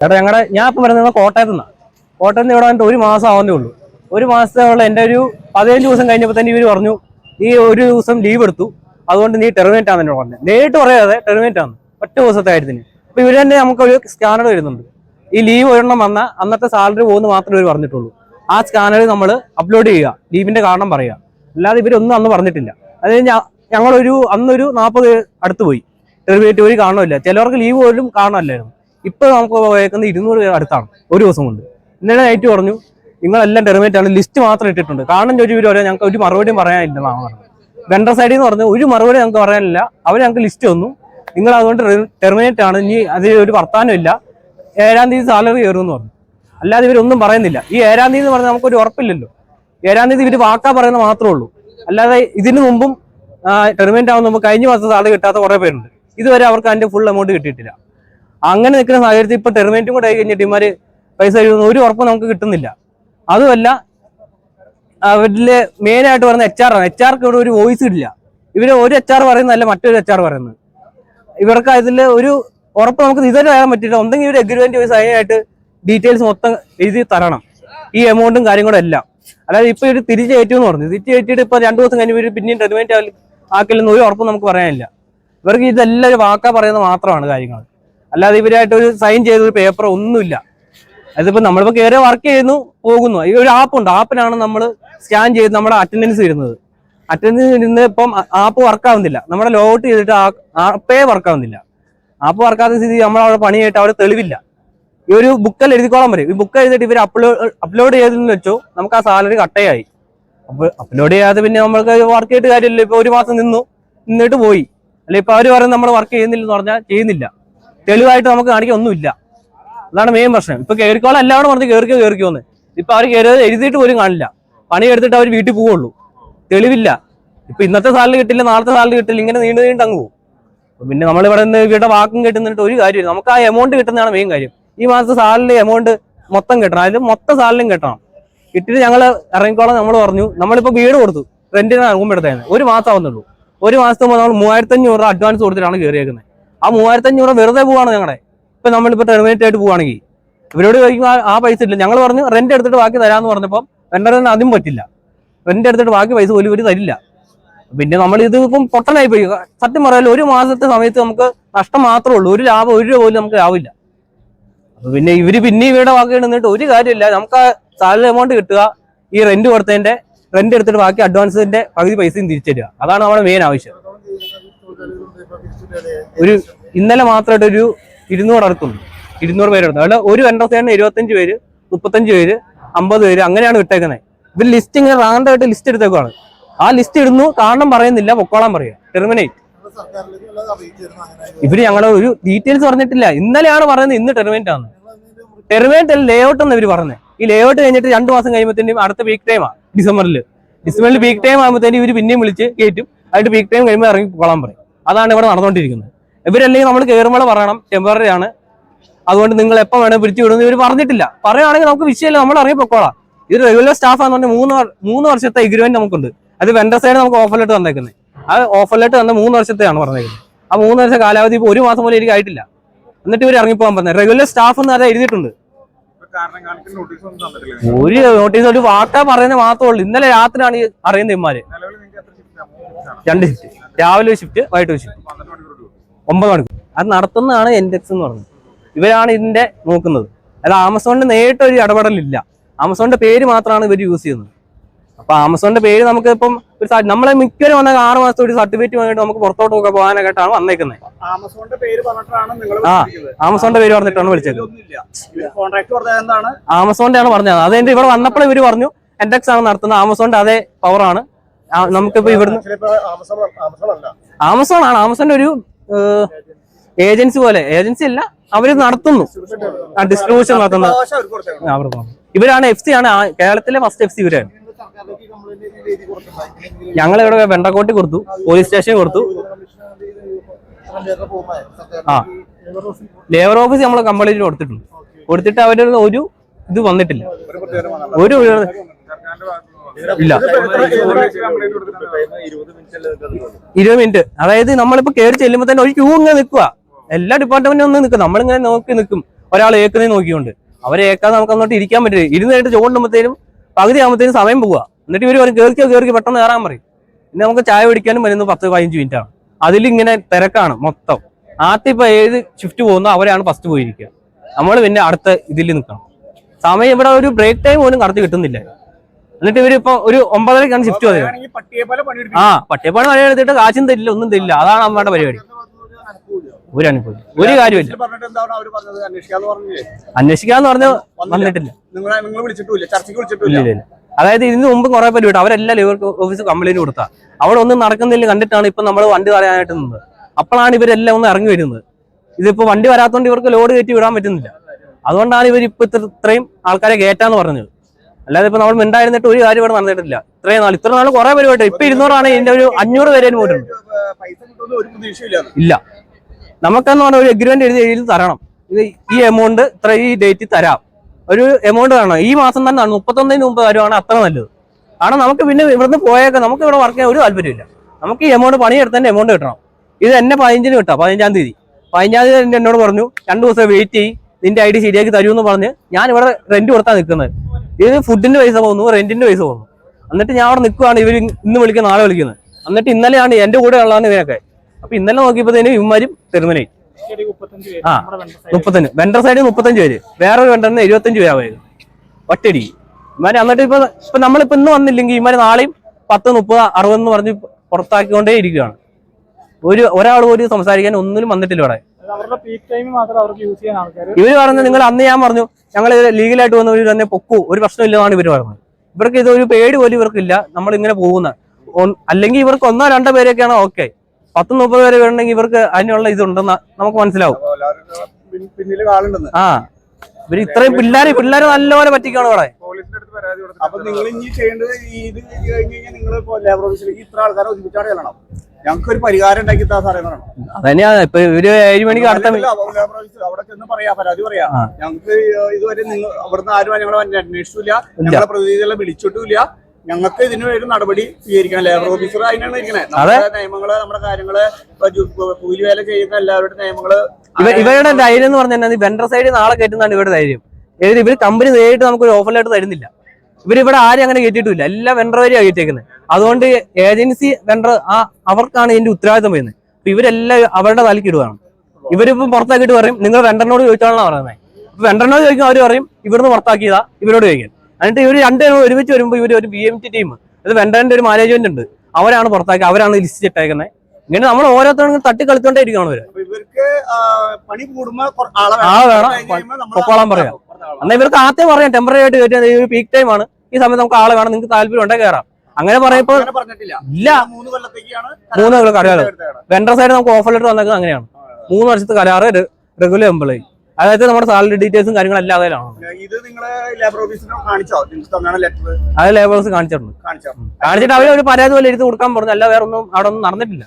ചേട്ടാ ഞങ്ങളുടെ ഞാൻ ഇപ്പം വരുന്നത് കോട്ടയത്ത് നിന്നാണ് കോട്ടയത്ത് നിന്ന് ഇവിടെ വന്നിട്ട് ഒരു മാസം ആവുന്നേ ഉള്ളൂ. ഒരു മാസത്തോളം എന്റെ ഒരു പതിനഞ്ച് ദിവസം കഴിഞ്ഞപ്പോൾ തന്നെ ഇവർ പറഞ്ഞു ഈ ഒരു ദിവസം ലീവ് എടുത്തു. അതുകൊണ്ട് നീ ടെർമിനേറ്റ് ആണെന്ന് എന്നോട് പറഞ്ഞത് നേരിട്ട് പറയാതെ ടെർമിനേറ്റ് ആണ് ഒറ്റ ദിവസത്തെ കാര്യത്തിന്. അപ്പോൾ ഇവർ തന്നെ നമുക്കൊരു സ്കാനർ വരുന്നുണ്ട് ഈ ലീവ് ഒരെണ്ണം വന്നാൽ അന്നത്തെ സാലറി പോകുന്ന മാത്രമേ ഇവർ പറഞ്ഞിട്ടുള്ളൂ. ആ സ്കാനർ നമ്മൾ അപ്ലോഡ് ചെയ്യുക ലീവിന്റെ കാരണം പറയുക. അല്ലാതെ ഇവരൊന്നും അന്ന് പറഞ്ഞിട്ടില്ല. അത് ഞങ്ങളൊരു അന്നൊരു നാൽപ്പത് അടുത്ത് പോയി. ടെർമിനേറ്റ് ഒരു കാണുമല്ല ചിലവർക്ക് ലീവ് പോലും കാണാമല്ലായിരുന്നു ഇപ്പൊ നമുക്ക് പോയേക്കുന്നത് ഇരുന്നൂറ് അടുത്താണ്. ഒരു ദിവസം കൊണ്ട്. ഇന്നലെ നൈറ്റ് പറഞ്ഞു നിങ്ങളെല്ലാം ടെർമിനേറ്റ് ആണ്. ലിസ്റ്റ് മാത്രം ഇട്ടിട്ടുണ്ട്. കാരണം ചോദിച്ചു ഇവർ പറയാം ഞങ്ങൾക്ക് ഒരു മറുപടിയും പറയാനില്ലെന്നാണ് പറഞ്ഞത്. വെണ്ടർ സൈഡിൽ നിന്ന് പറഞ്ഞു ഒരു മറുപടി ഞങ്ങൾക്ക് പറയാനില്ല. അവർ ഞങ്ങൾക്ക് ലിസ്റ്റ് തന്നു. നിങ്ങൾ അതുകൊണ്ട് ടെർമിനേറ്റ് ആണ്. ഇനി അതിൽ ഒരു വർത്താനം ഇല്ല. ഏഴാം തീയതി സാലറി കയറുമെന്ന് പറഞ്ഞു. അല്ലാതെ ഇവരൊന്നും പറയുന്നില്ല. ഈ ഏഴാം തീയതി എന്ന് പറഞ്ഞാൽ നമുക്കൊരു ഉറപ്പില്ലല്ലോ. ഏഴാം തീയതി ഇവർ വാക്കാ പറയുന്നത് മാത്രമേ ഉള്ളൂ. അല്ലാതെ ഇതിനു മുമ്പും ടെർമിനേറ്റ് ആവുന്ന കഴിഞ്ഞ മാസം സാലറി കിട്ടാത്ത കുറേ പേരുണ്ട്. ഇതുവരെ അവർക്ക് അതിന്റെ ഫുൾ എമൗണ്ട് കിട്ടിയിട്ടില്ല. അങ്ങനെ നിൽക്കുന്ന സാഹചര്യത്തിൽ ഇപ്പൊ ടെർമിനേറ്റും കൂടെ ആയി കഴിഞ്ഞിട്ട് ഇമാര് പൈസ തരുമെന്ന് ഒരു ഉറപ്പ് നമുക്ക് കിട്ടുന്നില്ല. അതുമല്ല അവരിൽ മെയിൻ ആയിട്ട് പറയുന്ന എച്ച് ആർ ആണ്. എച്ച് ആർക്ക് ഇവിടെ ഒരു വോയിസ് ഇല്ല. ഇവർ ഒരു എച്ച് ആർ പറയുന്നതല്ല മറ്റൊരു എച്ച് ആർ പറയുന്നത്. ഇവർക്ക് അതിൽ ഒരു ഉറപ്പ് നമുക്ക് ഇതുവരെ വരാൻ പറ്റില്ല ഒന്നെങ്കിൽ ഒരു എഗ്രിമെന്റ് വോയിസ് അതിനായിട്ട് ഡീറ്റെയിൽസ് മൊത്തം എഴുതി തരണം. ഈ എമൗണ്ടും കാര്യങ്ങളും എല്ലാം. അതായത് ഇപ്പൊ ഇവർ തിരിച്ചു കയറ്റുമെന്ന് പറഞ്ഞു. തിരിച്ചു കയറ്റിയിട്ട് ഇപ്പൊ രണ്ടു ദിവസം കഴിഞ്ഞ് ഇവർ പിന്നെയും ടെർമിനേറ്റ് ആക്കില്ലെന്ന് ഒരു ഉറപ്പ് നമുക്ക് പറയാനില്ല. ഇവർക്ക് ഇതെല്ലാം ഒരു വാക്കാ പറയുന്നത് മാത്രമാണ് കാര്യങ്ങൾ. അല്ലാതെ ഇവരായിട്ട് ഒരു സൈൻ ചെയ്ത ഒരു പേപ്പർ ഒന്നുമില്ല. അതിപ്പോ നമ്മളിപ്പോ കയറി വർക്ക് ചെയ്യുന്നു പോകുന്നു. ഈ ഒരു ആപ്പ് ഉണ്ട്. ആപ്പിലാണ് നമ്മൾ സ്കാൻ ചെയ്ത് നമ്മുടെ അറ്റൻഡൻസ് ഇരുന്നത് അറ്റൻഡൻസ് ഇരുന്ന് ഇപ്പം ആപ്പ് വർക്ക് ആവുന്നില്ല. നമ്മുടെ ലോഗൗട്ട് ചെയ്തിട്ട് ആപ്പേ വർക്ക് ആവുന്നില്ല. ആപ്പ് വർക്കാത്ത സ്ഥിതി നമ്മൾ അവിടെ പണിയായിട്ട് അവിടെ തെളിവില്ല. ഈ ഒരു ബുക്കിൽ എഴുതിക്കോളാൻ പറയും. ഈ ബുക്ക് എഴുതിട്ട് ഇവർ അപ്ലോഡ് അപ്ലോഡ് ചെയ്തെന്ന് വെച്ചോ നമുക്ക് ആ സാലറി കട്ടയായി. അപ്പൊ അപ്ലോഡ് ചെയ്യാതെ പിന്നെ നമ്മൾക്ക് വർക്ക് ചെയ്തിട്ട് കാര്യമില്ല. ഇപ്പൊ ഒരു മാസം നിന്നു നിന്നിട്ട് പോയി. അല്ലെ ഇപ്പൊ അവർ പറയുന്നത് നമ്മൾ വർക്ക് ചെയ്യുന്നില്ലെന്ന് പറഞ്ഞാൽ ചെയ്യുന്നില്ല. തെളിവായിട്ട് നമുക്ക് കാണിക്കാൻ ഒന്നുമില്ല. അതാണ് മെയിൻ പ്രശ്നം. ഇപ്പൊ കയറിക്കോളം എല്ലാവരും പറഞ്ഞ് കയറിക്കോ കയറിക്കോന്ന് ഇപ്പൊ അവർ കയറിയത് എഴുതിയിട്ട് പോലും കാണില്ല. പണി എടുത്തിട്ട് അവർ വീട്ടിൽ പോവുള്ളൂ. തെളിവില്ല. ഇപ്പൊ ഇന്നത്തെ സാലറി കിട്ടില്ല നാളത്തെ സാലറി കിട്ടില്ല ഇങ്ങനെ നീണ്ടു നീണ്ട് അങ്ങ് പോകും പിന്നെ നമ്മൾ ഇവിടെ നിന്ന് ഇവരുടെ വാക്കും കിട്ടുന്നിട്ട് ഒരു കാര്യമില്ല. നമുക്ക് ആ എമൗണ്ട് കിട്ടുന്നതാണ് മെയിൻ കാര്യം. ഈ മാസത്തെ സാലറി എമൗണ്ട് മൊത്തം കിട്ടണം. അതിൽ മൊത്തം സാലറിയും കിട്ടണം. കിട്ടിയിട്ട് ഞങ്ങൾ ഇറങ്ങിക്കോളാം നമ്മൾ പറഞ്ഞു. നമ്മളിപ്പോ വീട് കൊടുത്തു. റെന്റിനാണ് റൂം എടുത്തായിരുന്നു ഒരു മാസം ആവുന്നുള്ളൂ. ഒരു മാസത്തെ നമ്മൾ മൂവായിരത്തി അഞ്ഞൂറ് രൂപ അഡ്വാൻസ് കൊടുത്തിട്ടാണ് കയറിയേക്കുന്നത് ആ മൂവായിരത്തി അഞ്ഞൂറ് വെറുതെ പോവാണ് ഞങ്ങളുടെ ഇപ്പൊ നമ്മളിപ്പോ ടെർമിനേറ്റ് ആയിട്ട് പോവാണെങ്കിൽ ഇവരോട് കഴിക്കുമ്പോൾ ആ- പൈസ ഇല്ല. ഞങ്ങൾ പറഞ്ഞു റെന്റ് എടുത്തിട്ട് ബാക്കി തരാന്ന് പറഞ്ഞപ്പോൾ വെണ്ടറിന് അതും പറ്റില്ല. റെന്റ് എടുത്തിട്ട് ബാക്കി പൈസ പോലും ഇവർ തരില്ല. പിന്നെ നമ്മൾ ഇത് ഇപ്പം പൊട്ടനായി പോയി സത്യം പറയാലോ ഒരു മാസത്തെ സമയത്ത് നമുക്ക് നഷ്ടം മാത്രമേ ഉള്ളൂ. ഒരു ലാഭം ഒരു രൂപ പോലും നമുക്ക് ലാഭമില്ല. അപ്പൊ പിന്നെ ഇവർ പിന്നെ ഇവരുടെ വാക്ക് നിന്നിട്ട് ഒരു കാര്യമില്ല. നമുക്ക് ആ സാലറി എമൗണ്ട് കിട്ടുക ഈ റെന്റ് കൊടുത്തതിന്റെ റെന്റ് എടുത്തിട്ട് ബാക്കി അഡ്വാൻസിന്റെ പകുതി പൈസയും തിരിച്ചു തരിക. അതാണ് നമ്മുടെ മെയിൻ ആവശ്യം. ഒരു ഇന്നലെ മാത്രമായിട്ട് ഒരു ഇരുന്നൂറ് അടുത്തുണ്ട് ഇരുന്നൂറ് പേരെടുത്തു അവിടെ ഒരു വെണ്ടർസേണ് ഇരുപത്തഞ്ച് പേര് മുപ്പത്തഞ്ച് പേര് അമ്പത് പേര് അങ്ങനെയാണ് വിട്ടേക്കുന്നത് ഇവർ ലിസ്റ്റ് ഇങ്ങനെ റാൻഡായിട്ട് ലിസ്റ്റ് എടുത്തേക്കാണ് ആ ലിസ്റ്റ് ഇടുന്നു കാരണം പറയുന്നില്ല പൊക്കോളാൻ പറയുക ടെർമിനേറ്റ് ഇവർ ഞങ്ങളെ ഒരു ഡീറ്റെയിൽസ് പറഞ്ഞിട്ടില്ല. ഇന്നലെയാണ് പറയുന്നത് ഇന്ന് ടെർമിനേറ്റ് ആണ്. ടെർമിനേറ്റ് അല്ല ലേ ഔട്ട് എന്ന് ഇവർ പറഞ്ഞത് ഈ ലേ ഔട്ട് കഴിഞ്ഞിട്ട് രണ്ടു മാസം കഴിയുമ്പോഴത്തേനും അടുത്ത വീക്ക് ടൈമാണ് ഡിസംബറിൽ ഡിസംബറിൽ വീക്ക് ടൈം ആകുമ്പോഴത്തേനും ഇവർ പിന്നെയും വിളിച്ച് കയറ്റും അതിന്റെ വീക്ക് ടൈം കഴിയുമ്പോൾ ഇറങ്ങി കൊള്ളാൻ പറയും. അതാണ് ഇവിടെ നടന്നുകൊണ്ടിരിക്കുന്നത്. ഇവരല്ലെങ്കിൽ നമ്മൾ കയറുമ്പോൾ പറയണം ടെമ്പററി ആണ്. അതുകൊണ്ട് നിങ്ങൾ എപ്പോൾ വേണേൽ പിരിച്ചു വിടുന്നു ഇവർ പറഞ്ഞിട്ടില്ല. പറയുകയാണെങ്കിൽ നമുക്ക് വിഷയമില്ല. നമ്മൾ ഇറങ്ങി പൊക്കോളാം ഇത് റെഗുലർ സ്റ്റാഫ് ആണെന്ന് പറഞ്ഞാൽ മൂന്ന് മൂന്ന് വർഷത്തെ എഗ്രിമെന്റ് നമുക്കുണ്ട്. അത് വെണ്ടർ സൈഡ് നമുക്ക് ഓഫർ ലെറ്റർ തന്നേക്കുന്നത് ആ ഓഫർ ലെറ്റർ തന്നെ മൂന്ന് വർഷത്തെയാണ് പറഞ്ഞേക്കുന്നത്. ആ മൂന്ന് വർഷ കാലാവധി ഇപ്പോൾ ഒരു മാസം പോലും എനിക്ക് ആയിട്ടില്ല. എന്നിട്ട് ഇവർ ഇറങ്ങിപ്പോകാൻ പറഞ്ഞത് റെഗുലർ സ്റ്റാഫ് എന്ന് അത് എഴുതിയിട്ടുണ്ട്. ഒരു നോട്ടീസ് ഒരു വാർത്ത പറയുന്നത് മാത്രമേ ഉള്ളൂ. ഇന്നലെ രാത്രിയാണ് ഈ അറിയുന്നത് ഇമാര് രണ്ട് ഷിഫ്റ്റ് രാവിലെ ഷിഫ്റ്റ് വൈകിട്ട് ഷിഫ്റ്റ് ഒമ്പത് മണിക്കൂർ. അത് നടത്തുന്നതാണ് എൻഡെക്സ് എന്ന് പറയുന്നത് ഇവരാണ് ഇതിന്റെ നോക്കുന്നത്. അത് ആമസോണിന്റെ നേരിട്ട് ഒരു ഇടപെടലില്ല. ആമസോണിന്റെ പേര് മാത്രമാണ് ഇവർ യൂസ് ചെയ്യുന്നത്. അപ്പൊ ആമസോണിന്റെ പേര് നമുക്ക് ഇപ്പം ഒരു നമ്മളെ മിക്കവരും വന്ന ആറ് മാസത്തെ ഒരു സർട്ടിഫിക്കറ്റ് വാങ്ങിയിട്ട് നമുക്ക് പുറത്തോട്ട് പോകാൻ പോകാനായിട്ടാണ് വന്നേക്കുന്നത് ആമസോണിന്റെ പേര് പറഞ്ഞിട്ടാണ് ആ. ആമസോണിന്റെ പേര് പറഞ്ഞിട്ടാണ് വിളിച്ചത് ആമസോണിന്റെ ആണ് പറഞ്ഞത്. അതെ ഇവിടെ വന്നപ്പോൾ ഇവർ പറഞ്ഞു എൻഡെക്സ് ആണ് നടത്തുന്നത്. ആമസോണിന്റെ അതേ പവറാണ് നമുക്കിപ്പോ ഇവിടുന്ന് ആമസോൺ ആമസോൺ അല്ല. ആമസോൺ ആണ്. ആമസോണിന്റെ ഒരു ഏജൻസി പോലെ. ഏജൻസി അല്ല അവർ നടത്തുന്നു. ഡിസ്ട്രിബ്യൂഷൻ നടത്തുന്ന. അവർക്ക്. ഇവരാണ് എഫ് സി ആണ്. കേരളത്തിലെ ഫസ്റ്റ് എഫ് സി ഇവരാണ്? ഞങ്ങൾ ഇവിടെ വെണ്ടക്കോട്ടി കൊടുത്തു. പോലീസ് സ്റ്റേഷൻ കൊടുത്തു. ആ. ലേബർ ഓഫീസ് നമ്മൾ കംപ്ലൈന്റ് കൊടുത്തിട്ടുണ്ട്. കൊടുത്തിട്ട് അവരുടെ ഒരു ഇത് വന്നിട്ടില്ല. ഒരു ഇല്ല. ഇരുപത് മിനിറ്റ് അതായത് നമ്മളിപ്പോ കയറി ചെല്ലുമ്പോ തന്നെ ഒരു ക്യൂ ഇങ്ങനെ നിൽക്കുക എല്ലാ ഡിപ്പാർട്ട്മെന്റും ഒന്ന് നിൽക്കും. നമ്മളിങ്ങനെ നോക്കി നിൽക്കും. ഒരാൾ ഏക്കുന്നേ നോക്കിക്കൊണ്ട്. അവരെ ഏക്കാതെ നമുക്ക് അങ്ങോട്ട് ഇരിക്കാൻ പറ്റില്ല. ഇരുന്ന് കഴിഞ്ഞിട്ട് ചോണ്ടുമ്പോഴത്തേനും പകുതി ആകുമ്പോഴത്തേനും സമയം പോവുക എന്നിട്ട് ഇവർ പറയും കേറിക്കോ കേറി പെട്ടെന്ന് കയറാൻ പറയും. പിന്നെ നമുക്ക് ചായ പിടിക്കാനും വരുന്നത് പത്ത് പതിനഞ്ച് മിനിറ്റ് ആണ്. അതിലിങ്ങനെ തിരക്കാണ് മൊത്തം. ആദ്യം ഇപ്പൊ ഏത് ഷിഫ്റ്റ് പോകുന്നോ അവരാണ് ഫസ്റ്റ് പോയിരിക്കുക. നമ്മൾ പിന്നെ അടുത്ത ഇതിൽ നിൽക്കണം. സമയം ഇവിടെ ഒരു ബ്രേക്ക് ടൈം പോലും കടത്തി കിട്ടുന്നില്ല. എന്നിട്ട് ഇവരിപ്പോ ഒരു ഒമ്പതരക്കാണ് ഷിഫ്റ്റ് വന്നത് പണിയെടുക്കും. ആ പട്ടിയപ്പാട് മഴ എടുത്തിട്ട് കാശും തരില്ല ഒന്നും തരില്ല. അതാണ് അമ്മയുടെ പരിപാടി. ഒരു അനുഭവം ഒരു കാര്യമില്ല അന്വേഷിക്കാന്ന് പറഞ്ഞു വന്നിട്ടില്ല. ഇല്ല. അതായത് ഇതിന് മുമ്പ് കുറെ പേര് വിട്ടു. അവരെല്ലാം ലേബർ ഓഫീസ് കംപ്ലൈന്റ് കൊടുത്താ. അവിടെ ഒന്നും നടക്കുന്നില്ല കണ്ടിട്ടാണ് ഇപ്പൊ നമ്മൾ വണ്ടി പറയാനായിട്ട് നിന്നത്. അപ്പോഴാണ് ഇവരെല്ലാം ഒന്ന് ഇറങ്ങി വരുന്നത്. ഇതിപ്പോ വണ്ടി വരാത്തോണ്ട് ഇവർക്ക് ലോഡ് കയറ്റി വിടാൻ പറ്റുന്നില്ല. അതുകൊണ്ടാണ് ഇവർ ഇപ്പൊ ഇത്ര ഇത്രയും ആൾക്കാരെ കയറ്റാന്ന് പറഞ്ഞത്. അല്ലാതെ ഇപ്പൊ നമ്മൾ മിണ്ടായിരുന്നിട്ട് ഒരു കാര്യം ഇവിടെ നടന്നിട്ടില്ല. ഇത്രയും നാൾ ഇത്ര നാൾ കുറെ പരിപാടി ഇപ്പൊ ഇരുന്നൂറാണ് ഇതിന്റെ ഒരു അഞ്ഞൂറ് പേരേന് പോയിട്ടുണ്ട് ഇല്ല. നമുക്കെന്ന് പറഞ്ഞ ഒരു എഗ്രിമെന്റ് എഴുതി എഴുതി തരണം. ഈ എമൗണ്ട് ഇത്ര ഈ ഡേറ്റിൽ തരാം. ഒരു എമൗണ്ട് വേണം ഈ മാസം തന്നെ മുപ്പത്തൊന്നിന് മുമ്പ് തരുവാണ് അത്ര നല്ലത്. കാരണം നമുക്ക് പിന്നെ ഇവിടുന്ന് പോയേക്കാം നമുക്ക് ഇവിടെ വർക്ക് ചെയ്യാൻ ഒരു താല്പര്യമില്ല. നമുക്ക് ഈ എമൗണ്ട് പണിയെടുത്തതിന്റെ എമൗണ്ട് കിട്ടണം. ഇത് എന്നെ പതിനഞ്ചിന് കിട്ടാം പതിനഞ്ചാം തീയതി. പതിനഞ്ചാം തീയതി എന്നോട് പറഞ്ഞു രണ്ടു ദിവസം വെയിറ്റ് ചെയ്യും. നിന്റെ ഐ ഡി ശരിയാക്കി തരുമെന്ന് പറഞ്ഞ് ഞാൻ ഇവിടെ റെന്റ് കൊടുത്താൽ നിൽക്കുന്നത് ഇത് ഫുഡിന്റെ പൈസ പോകുന്നു റെന്റിന്റെ പൈസ പോകുന്നു. എന്നിട്ട് ഞാൻ അവിടെ നിൽക്കുവാണ് ഇവർ ഇന്ന് വിളിക്കുന്ന നാളെ വിളിക്കുന്നത്. എന്നിട്ട് ഇന്നലെയാണ് എന്റെ കൂടെ ഉള്ളതാണ് ഇവരൊക്കെ. അപ്പൊ ഇന്നലെ നോക്കിയപ്പോഴത്തേനും ഇവന്മാരും തെരുമനായി ആ മുപ്പത്തഞ്ച്. വെണ്ടർ സൈഡിൽ മുപ്പത്തഞ്ച് പേര്. വേറൊരു വെണ്ടറിന് എഴുപത്തഞ്ച് പേരാവായിരുന്നു ഒറ്റടി ഇമാര് എന്നിട്ട് ഇപ്പൊ ഇപ്പൊ നമ്മളിപ്പോ ഇന്ന് വന്നില്ലെങ്കിൽ ഇമാര് നാളെയും പത്ത് മുപ്പത് അറുപത് എന്ന് പറഞ്ഞ് പുറത്താക്കിക്കൊണ്ടേ ഇരിക്കുകയാണ്. ഒരു ഒരാൾ പോലും സംസാരിക്കാൻ ഒന്നിലും വന്നിട്ടില്ല ഇവിടെ. അവരുടെ പീക്ക് ടൈം മാത്രം അവർക്ക് യൂസ് ചെയ്യാൻ ആൾക്കാർ ഇവർ പറഞ്ഞത് നിങ്ങൾ അന്ന് ഞാൻ പറഞ്ഞു ഞങ്ങൾ ലീഗലായിട്ട് വന്നവർ തന്നെ പൊക്കു ഒരു പ്രശ്നമില്ലെന്നാണ് ഇവർ പറഞ്ഞത് ഇവർക്ക് ഇത് ഒരു പേടി പോലും ഇവർക്കില്ല നമ്മൾ ഇങ്ങനെ പോകുന്ന അല്ലെങ്കിൽ ഇവർക്ക് ഒന്നോ രണ്ടോ പേരൊക്കെയാണ് ഓക്കെ പത്ത് മുപ്പത് പേര് വേണമെങ്കിൽ ഇവർക്ക് അതിനുള്ള ഇതുണ്ടെന്ന് നമുക്ക് മനസ്സിലാവും. ആ. ഇവർ ഇത്രയും പിള്ളേര് പിള്ളേര് നല്ലപോലെ പറ്റിക്കാണ് ഇവിടെ. അപ്പൊ നിങ്ങൾ ഇനി ചെയ്യേണ്ടത് ഈ ഇത് കഴിഞ്ഞ് കഴിഞ്ഞാൽ നിങ്ങൾ ലേബർ ഓഫീസിലേക്ക് ഇത്ര ആൾക്കാരെ ഒരുമിച്ചാണ് ചെല്ലണം. ഞങ്ങൾക്ക് ഒരു പരിഹാരം ഉണ്ടാക്കി താ സാറേ ഇപ്പൊ ഇവർ ഏഴ് മണിക്ക് അടുത്ത അവിടെ ചെന്ന് പറയാ പരാതി പറയാ. ഞങ്ങൾക്ക് ഇതുവരെ നിങ്ങൾ അവിടുന്ന് ആരും ഞങ്ങളെ അന്വേഷിച്ചില്ല ഞങ്ങളെ പ്രതിനിധികളെ വിളിച്ചിട്ടില്ല ഞങ്ങൾക്ക് ഇതിന് ഒരു നടപടി സ്വീകരിക്കണം. ലേബർ ഓഫീസർ അതിനാണ് ഇരിക്കണേ. നമ്മുടെ നിയമങ്ങൾ നമ്മുടെ കാര്യങ്ങൾ കൂലി വേല ചെയ്യുന്ന എല്ലാവരുടെ നിയമങ്ങൾ ഇവ ഇവരുടെ ധൈര്യം എന്ന് പറഞ്ഞാൽ വെണ്ടർ സൈഡ് നാളെ കയറ്റുന്നതാണ് ഇവരുടെ ധൈര്യം. ഇവർ കമ്പനി നേരിട്ട് നമുക്ക് ഒരു ഓഫറിലായിട്ട് തരുന്നില്ല. ഇവർ ഇവിടെ ആരും അങ്ങനെ കയറ്റിയിട്ടില്ല. എല്ലാ വെണ്ടർ വരെയാണ് കയറ്റിയേക്കുന്നത് അതുകൊണ്ട് ഏജൻസി വെണ്ടർ ആ അവർക്കാണ് ഇതിന്റെ ഉത്തരവാദിത്തം വരുന്നത്. അപ്പൊ ഇവരെല്ലാം അവരുടെ തലക്ക് ഇടുകയാണ് ഇവരിപ്പം പുറത്താക്കിയിട്ട് പറയും നിങ്ങൾ വെണ്ടറിനോട് ചോദിച്ചാണെന്നാണ് പറയുന്നത്. അപ്പൊ വെണ്ടറിനോട് ചോദിക്കും അവർ പറയും ഇവിടുന്ന് പുറത്താക്കിയതാ ഇവരോട് ചോദിക്കാൻ എന്നിട്ട് ഇവർ രണ്ടുപേരും ഒരുമിച്ച് വരുമ്പോൾ ഇവർ ഒരു ബി എം ടി ടീം അത് വെണ്ടറിന്റെ ഒരു മാനേജ്മെന്റ് ഉണ്ട്. അവരാണ് പുറത്താക്കി അവരാണ് ലിസ്റ്റ് ഇട്ടേക്കുന്നത് ഇങ്ങനെ നമ്മൾ ഓരോരുത്തരും തട്ടി കളിച്ചോണ്ടേ ഇരിക്കണം കൊറ- ആളെ വേണം. കൊക്കോളം പൊക്കോളാൻ പറയാം. എന്നാൽ ഇവർക്ക് ആദ്യം പറയാം ടെമ്പററി ആയിട്ട് കയറ്റിയത് ഈ പീക്ക് ടൈം ആണ്. ഈ സമയത്ത് നമുക്ക് ആളെ വേണം നിങ്ങൾക്ക് താല്പര്യം ഉണ്ടെങ്കിൽ കയറാം അങ്ങനെ പറയുമ്പോൾ ഇല്ല. മൂന്ന് കൊല്ലം കരാറ്. വെണ്ടർ സൈഡ് നമുക്ക് ഓഫർ ലെറ്റർ വന്നേക്കുന്നത് അങ്ങനെയാണ്. മൂന്ന് വർഷത്തെ കരാറ് റെഗുലർ എംപ്ലോയി അതായത് നമ്മുടെ സാലറി ഡീറ്റെയിൽസും കാര്യങ്ങളെല്ലാം അതിലാണ്. ഇത് നിങ്ങൾ ലേബർ ഓഫീസ് അത് കാണിച്ചിട്ടുണ്ട്. കാണിച്ചോ. കാണിച്ചിട്ട് അവർ ഒരു പരാതി പോലെ എഴുതി കൊടുക്കാൻ പറഞ്ഞു. അല്ല വേറെ ഒന്നും അവിടെ ഒന്നും നടന്നിട്ടില്ല.